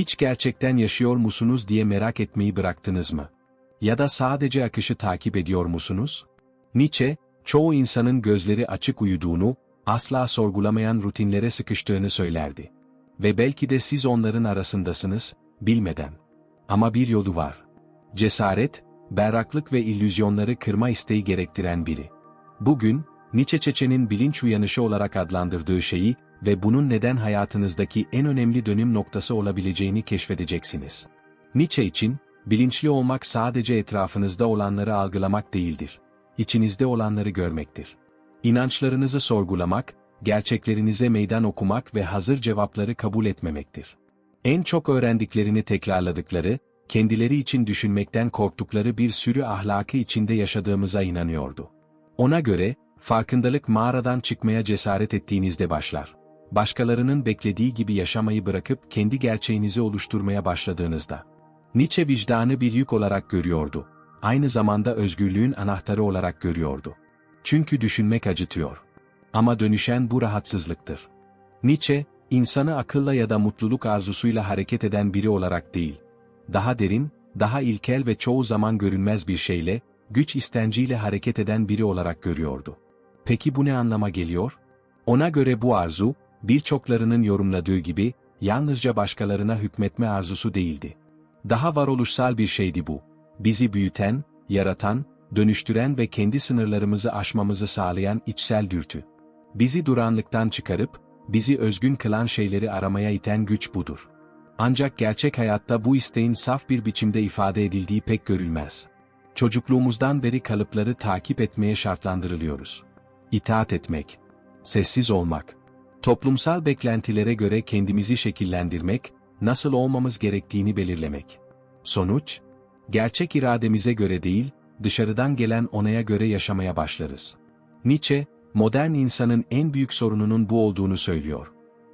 Hiç gerçekten yaşıyor musunuz diye merak etmeyi bıraktınız mı? Ya da sadece akışı takip ediyor musunuz? Nietzsche, çoğu insanın gözleri açık uyuduğunu, asla sorgulamayan rutinlere sıkıştığını söylerdi. Ve belki de siz onların arasındasınız, bilmeden. Ama bir yolu var. Cesaret, berraklık ve illüzyonları kırma isteği gerektiren biri. Bugün, Nietzsche Çeçe'nin bilinç uyanışı olarak adlandırdığı şeyi ve bunun neden hayatınızdaki en önemli dönüm noktası olabileceğini keşfedeceksiniz. Nietzsche için, bilinçli olmak sadece etrafınızda olanları algılamak değildir. İçinizde olanları görmektir. İnançlarınızı sorgulamak, gerçeklerinize meydan okumak ve hazır cevapları kabul etmemektir. En çok öğrendiklerini tekrarladıkları, kendileri için düşünmekten korktukları bir sürü ahlakı içinde yaşadığımıza inanıyordu. Ona göre, farkındalık mağaradan çıkmaya cesaret ettiğinizde başlar. Başkalarının beklediği gibi yaşamayı bırakıp kendi gerçeğinizi oluşturmaya başladığınızda. Nietzsche vicdanı bir yük olarak görüyordu. Aynı zamanda özgürlüğün anahtarı olarak görüyordu. Çünkü düşünmek acıtıyor. Ama dönüşen bu rahatsızlıktır. Nietzsche, insanı akılla ya da mutluluk arzusuyla hareket eden biri olarak değil, daha derin, daha ilkel ve çoğu zaman görünmez bir şeyle, güç istenciyle hareket eden biri olarak görüyordu. Peki bu ne anlama geliyor? Ona göre bu arzu, birçoklarının yorumladığı gibi, yalnızca başkalarına hükmetme arzusu değildi. Daha varoluşsal bir şeydi bu. Bizi büyüten, yaratan, dönüştüren ve kendi sınırlarımızı aşmamızı sağlayan içsel dürtü. Bizi duranlıktan çıkarıp, bizi özgün kılan şeyleri aramaya iten güç budur. Ancak gerçek hayatta bu isteğin saf bir biçimde ifade edildiği pek görülmez. Çocukluğumuzdan beri kalıpları takip etmeye şartlandırılıyoruz. İtaat etmek, sessiz olmak, toplumsal beklentilere göre kendimizi şekillendirmek, nasıl olmamız gerektiğini belirlemek. Sonuç, gerçek irademize göre değil, dışarıdan gelen onaya göre yaşamaya başlarız. Nietzsche, modern insanın en büyük sorununun bu olduğunu söylüyor.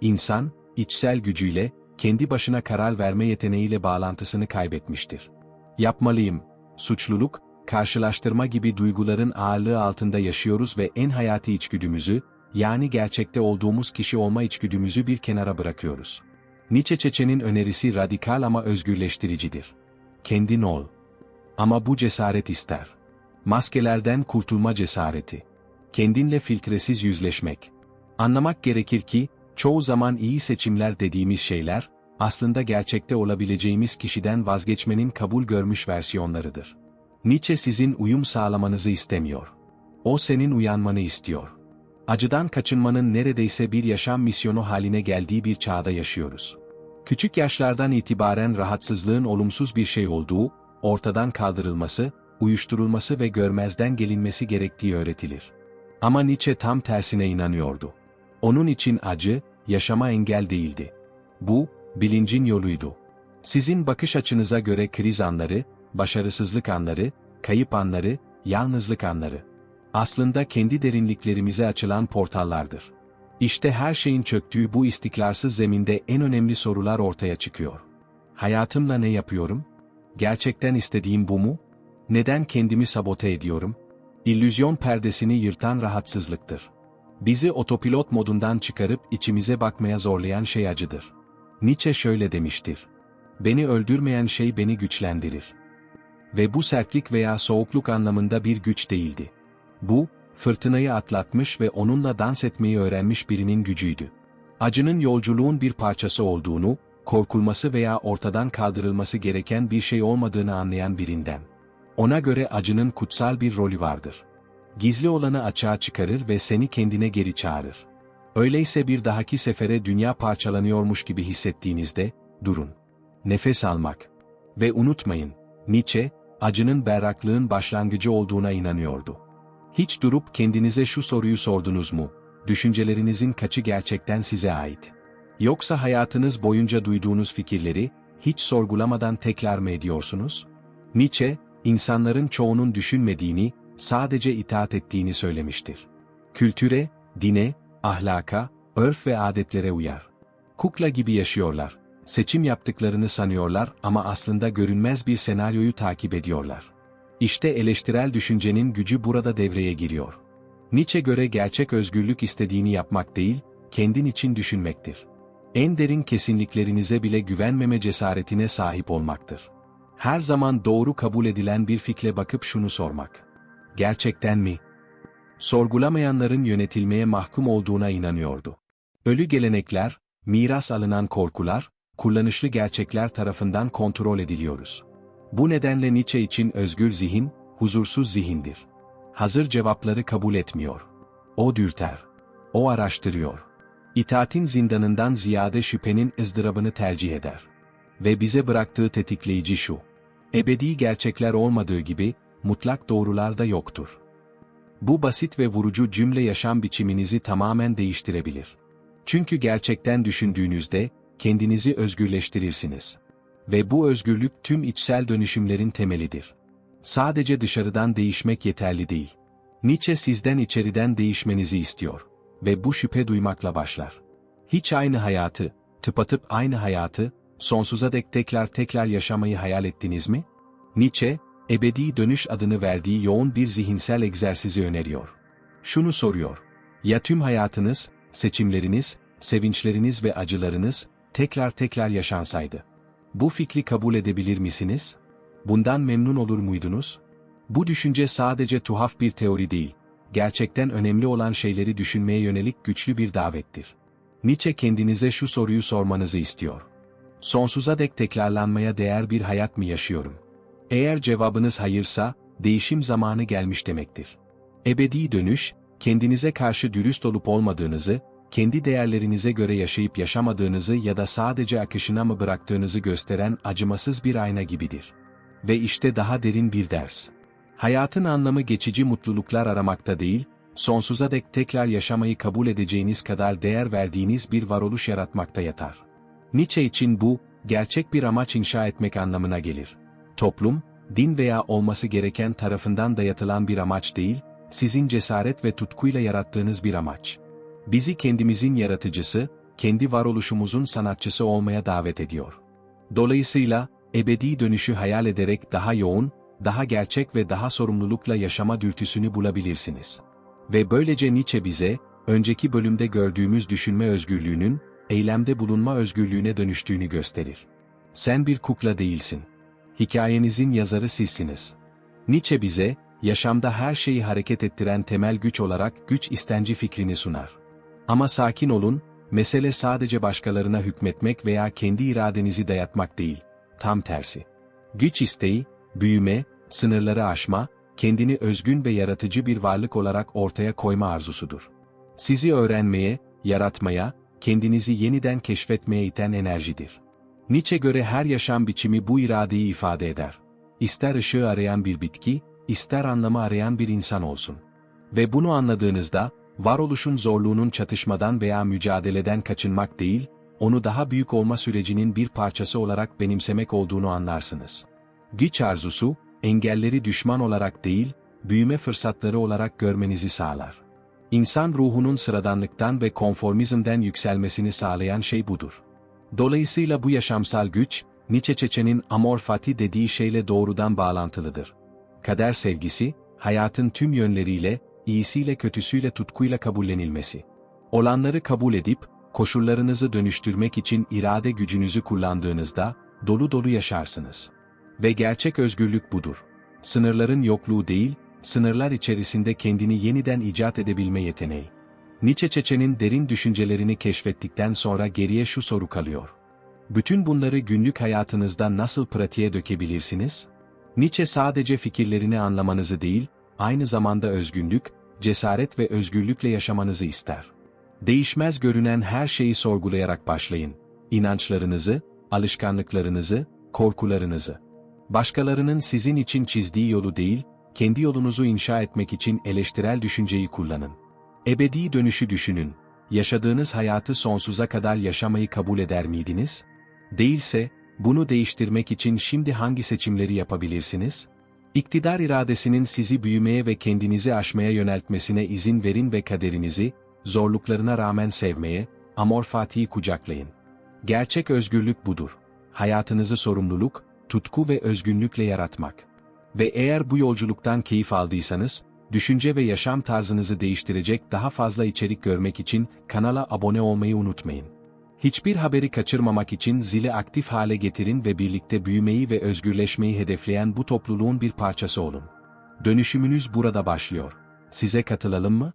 İnsan, içsel gücüyle, kendi başına karar verme yeteneğiyle bağlantısını kaybetmiştir. Yapmalıyım, suçluluk, karşılaştırma gibi duyguların ağırlığı altında yaşıyoruz ve en hayati içgüdümüzü, yani gerçekte olduğumuz kişi olma içgüdümüzü bir kenara bırakıyoruz. Nietzsche Çeçe'nin önerisi radikal ama özgürleştiricidir. Kendin ol. Ama bu cesaret ister. Maskelerden kurtulma cesareti. Kendinle filtresiz yüzleşmek. Anlamak gerekir ki, çoğu zaman iyi seçimler dediğimiz şeyler, aslında gerçekte olabileceğimiz kişiden vazgeçmenin kabul görmüş versiyonlarıdır. Nietzsche sizin uyum sağlamanızı istemiyor. O senin uyanmanı istiyor. Acıdan kaçınmanın neredeyse bir yaşam misyonu haline geldiği bir çağda yaşıyoruz. Küçük yaşlardan itibaren rahatsızlığın olumsuz bir şey olduğu, ortadan kaldırılması, uyuşturulması ve görmezden gelinmesi gerektiği öğretilir. Ama Nietzsche tam tersine inanıyordu. Onun için acı, yaşama engel değildi. Bu, bilincin yoluydu. Sizin bakış açınıza göre kriz anları, başarısızlık anları, kayıp anları, yalnızlık anları. Aslında kendi derinliklerimize açılan portallardır. İşte her şeyin çöktüğü bu istiklarsız zeminde en önemli sorular ortaya çıkıyor. Hayatımla ne yapıyorum? Gerçekten istediğim bu mu? Neden kendimi sabote ediyorum? İllüzyon perdesini yırtan rahatsızlıktır. Bizi otopilot modundan çıkarıp içimize bakmaya zorlayan şey acıdır. Nietzsche şöyle demiştir. Beni öldürmeyen şey beni güçlendirir. Ve bu sertlik veya soğukluk anlamında bir güç değildi. Bu, fırtınayı atlatmış ve onunla dans etmeyi öğrenmiş birinin gücüydü. Acının yolculuğun bir parçası olduğunu, korkulması veya ortadan kaldırılması gereken bir şey olmadığını anlayan birinden. Ona göre acının kutsal bir rolü vardır. Gizli olanı açığa çıkarır ve seni kendine geri çağırır. Öyleyse bir dahaki sefere dünya parçalanıyormuş gibi hissettiğinizde, durun. Nefes almak. Ve unutmayın, Nietzsche, acının berraklığın başlangıcı olduğuna inanıyordu. Hiç durup kendinize şu soruyu sordunuz mu? Düşüncelerinizin kaçı gerçekten size ait? Yoksa hayatınız boyunca duyduğunuz fikirleri, hiç sorgulamadan tekrar mı ediyorsunuz? Nietzsche, insanların çoğunun düşünmediğini, sadece itaat ettiğini söylemiştir. Kültüre, dine, ahlaka, örf ve adetlere uyar. Kukla gibi yaşıyorlar. Seçim yaptıklarını sanıyorlar ama aslında görünmez bir senaryoyu takip ediyorlar. İşte eleştirel düşüncenin gücü burada devreye giriyor. Nietzsche göre gerçek özgürlük istediğini yapmak değil, kendin için düşünmektir. En derin kesinliklerinize bile güvenmeme cesaretine sahip olmaktır. Her zaman doğru kabul edilen bir fikre bakıp şunu sormak. Gerçekten mi? Sorgulamayanların yönetilmeye mahkum olduğuna inanıyordu. Ölü gelenekler, miras alınan korkular, kullanışlı gerçekler tarafından kontrol ediliyoruz. Bu nedenle Nietzsche için özgür zihin, huzursuz zihindir. Hazır cevapları kabul etmiyor. O dürter. O araştırıyor. İtaatin zindanından ziyade şüphenin ızdırabını tercih eder. Ve bize bıraktığı tetikleyici şu. Ebedi gerçekler olmadığı gibi, mutlak doğrular da yoktur. Bu basit ve vurucu cümle yaşam biçiminizi tamamen değiştirebilir. Çünkü gerçekten düşündüğünüzde, kendinizi özgürleştirirsiniz. Ve bu özgürlük tüm içsel dönüşümlerin temelidir. Sadece dışarıdan değişmek yeterli değil. Nietzsche sizden içeriden değişmenizi istiyor. Ve bu şüphe duymakla başlar. Hiç aynı hayatı, tıpatıp aynı hayatı, sonsuza dek tekrar tekrar yaşamayı hayal ettiniz mi? Nietzsche, ebedi dönüş adını verdiği yoğun bir zihinsel egzersizi öneriyor. Şunu soruyor. Ya tüm hayatınız, seçimleriniz, sevinçleriniz ve acılarınız, tekrar tekrar yaşansaydı? Bu fikri kabul edebilir misiniz? Bundan memnun olur muydunuz? Bu düşünce sadece tuhaf bir teori değil, gerçekten önemli olan şeyleri düşünmeye yönelik güçlü bir davettir. Nietzsche kendinize şu soruyu sormanızı istiyor. Sonsuza dek tekrarlanmaya değer bir hayat mı yaşıyorum? Eğer cevabınız hayırsa, değişim zamanı gelmiş demektir. Ebedi dönüş, kendinize karşı dürüst olup olmadığınızı, kendi değerlerinize göre yaşayıp yaşamadığınızı ya da sadece akışına mı bıraktığınızı gösteren acımasız bir ayna gibidir. Ve işte daha derin bir ders. Hayatın anlamı geçici mutluluklar aramakta değil, sonsuza dek tekrar yaşamayı kabul edeceğiniz kadar değer verdiğiniz bir varoluş yaratmakta yatar. Nietzsche için bu, gerçek bir amaç inşa etmek anlamına gelir. Toplum, din veya olması gereken tarafından dayatılan bir amaç değil, sizin cesaret ve tutkuyla yarattığınız bir amaç. Bizi kendimizin yaratıcısı, kendi varoluşumuzun sanatçısı olmaya davet ediyor. Dolayısıyla, ebedi dönüşü hayal ederek daha yoğun, daha gerçek ve daha sorumlulukla yaşama dürtüsünü bulabilirsiniz. Ve böylece Nietzsche bize, önceki bölümde gördüğümüz düşünme özgürlüğünün, eylemde bulunma özgürlüğüne dönüştüğünü gösterir. Sen bir kukla değilsin. Hikayenizin yazarı sizsiniz. Nietzsche bize, yaşamda her şeyi hareket ettiren temel güç olarak güç istenci fikrini sunar. Ama sakin olun, mesele sadece başkalarına hükmetmek veya kendi iradenizi dayatmak değil, tam tersi. Güç isteği, büyüme, sınırları aşma, kendini özgün ve yaratıcı bir varlık olarak ortaya koyma arzusudur. Sizi öğrenmeye, yaratmaya, kendinizi yeniden keşfetmeye iten enerjidir. Nietzsche göre her yaşam biçimi bu iradeyi ifade eder. İster ışığı arayan bir bitki, ister anlamı arayan bir insan olsun. Ve bunu anladığınızda, varoluşun zorluğunun çatışmadan veya mücadeleden kaçınmak değil, onu daha büyük olma sürecinin bir parçası olarak benimsemek olduğunu anlarsınız. Güç arzusu, engelleri düşman olarak değil, büyüme fırsatları olarak görmenizi sağlar. İnsan ruhunun sıradanlıktan ve konformizmden yükselmesini sağlayan şey budur. Dolayısıyla bu yaşamsal güç, Nietzsche Çeçe'nin amor fati dediği şeyle doğrudan bağlantılıdır. Kader sevgisi, hayatın tüm yönleriyle, iyisiyle kötüsüyle tutkuyla kabullenilmesi. Olanları kabul edip, koşullarınızı dönüştürmek için irade gücünüzü kullandığınızda, dolu dolu yaşarsınız. Ve gerçek özgürlük budur. Sınırların yokluğu değil, sınırlar içerisinde kendini yeniden icat edebilme yeteneği. Nietzsche Çeçe'nin derin düşüncelerini keşfettikten sonra geriye şu soru kalıyor. Bütün bunları günlük hayatınızda nasıl pratiğe dökebilirsiniz? Nietzsche sadece fikirlerini anlamanızı değil, aynı zamanda özgünlük, cesaret ve özgürlükle yaşamanızı ister. Değişmez görünen her şeyi sorgulayarak başlayın. İnançlarınızı, alışkanlıklarınızı, korkularınızı. Başkalarının sizin için çizdiği yolu değil, kendi yolunuzu inşa etmek için eleştirel düşünceyi kullanın. Ebedi dönüşü düşünün. Yaşadığınız hayatı sonsuza kadar yaşamayı kabul eder miydiniz? Değilse, bunu değiştirmek için şimdi hangi seçimleri yapabilirsiniz? İktidar iradesinin sizi büyümeye ve kendinizi aşmaya yöneltmesine izin verin ve kaderinizi, zorluklarına rağmen sevmeye, Amor Fatih'i kucaklayın. Gerçek özgürlük budur. Hayatınızı sorumluluk, tutku ve özgünlükle yaratmak. Ve eğer bu yolculuktan keyif aldıysanız, düşünce ve yaşam tarzınızı değiştirecek daha fazla içerik görmek için kanala abone olmayı unutmayın. Hiçbir haberi kaçırmamak için zili aktif hale getirin ve birlikte büyümeyi ve özgürleşmeyi hedefleyen bu topluluğun bir parçası olun. Dönüşümünüz burada başlıyor. Size katılalım mı?